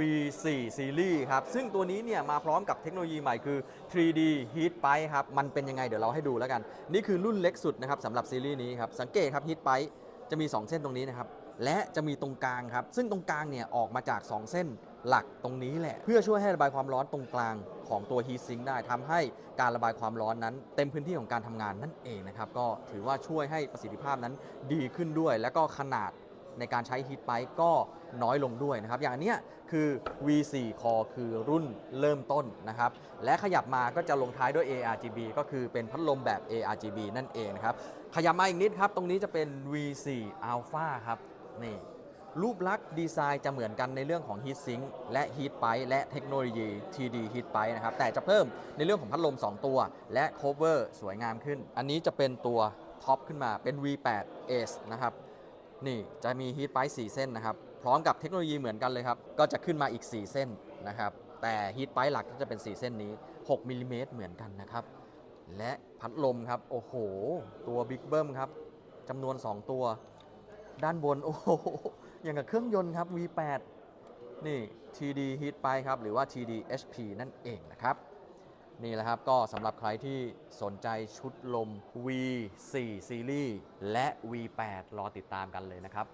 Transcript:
V4 Series ครับ ซึ่งตัวนี้เนี่ยมาพร้อมกับเทคโนโลยีใหม่คือ 3D Heat Pipe ครับ มันเป็นยังไงเดี๋ยวเราให้ดูแล้วกัน นี่คือรุ่นเล็กสุดนะครับสำหรับซีรีส์นี้ครับ สังเกตครับ Heat Pipe จะมี 2 เส้นตรงนี้นะครับ และจะมีตรงกลางครับ ซึ่งตรงกลางเนี่ยออกมาจาก 2 เส้นหลักตรงนี้แหละ เพื่อช่วยให้ระบายความร้อนตรงกลางของตัว Heat Sink ได้ทำให้การระบายความร้อนนั้น เต็มพื้นที่ของการทำงานนั่นเองนะครับ ก็ถือว่าช่วยให้ประสิทธิภาพนั้นดีขึ้นด้วย และก็ขนาด ในการใช้ Heat Pipe ก็น้อยลงด้วยนะครับ อย่างอันเนี้ยคือ V4 Core คือรุ่นเริ่มต้นนะครับ และขยับมาก็จะลงท้ายด้วย ARGB ก็คือเป็นพัดลมแบบ ARGB นั่นเองนะครับ ขยับมาอีกนิดครับ ตรงนี้จะเป็น V4 Alpha ครับ นี่รูปลักษณ์ดีไซน์จะเหมือนกันในเรื่องของ Heat Sink และ Heat Pipe และเทคโนโลยี TD Heat Pipe นะครับ แต่จะเพิ่มในเรื่องของพัดลม 2 ตัว และ cover สวยงามขึ้น อันนี้จะเป็นตัวท็อปขึ้นมาเป็น V8 Ace นะครับ นี่จะมีฮีทไ i 4เส้นนะครับ พร้อมกับเทคโนโลยีเหมือนกันเลยครับ ก็จะขึ้นมาอีก 4 เส้นนะครับ แต่ฮีทไ i หลักก็จะเป็น 4 เส้นนี้ 6มิลลิเมตรเหมือนกันนะครับ และพัดลมครับ โอ้โห ตัวบิ๊กเบิ้มครับจำนวน 2 ตัว ด้านบน โอ้โห อย่างกับเครื่องยนต์ครับ V8 นี่ TD Heat Pipe ครับ หรือว่า TD HP นั่นเองนะครับ นี่แหละครับ ก็สำหรับใครที่สนใจชุดลม V4 Series และ V8 รอติดตามกันเลยนะครับ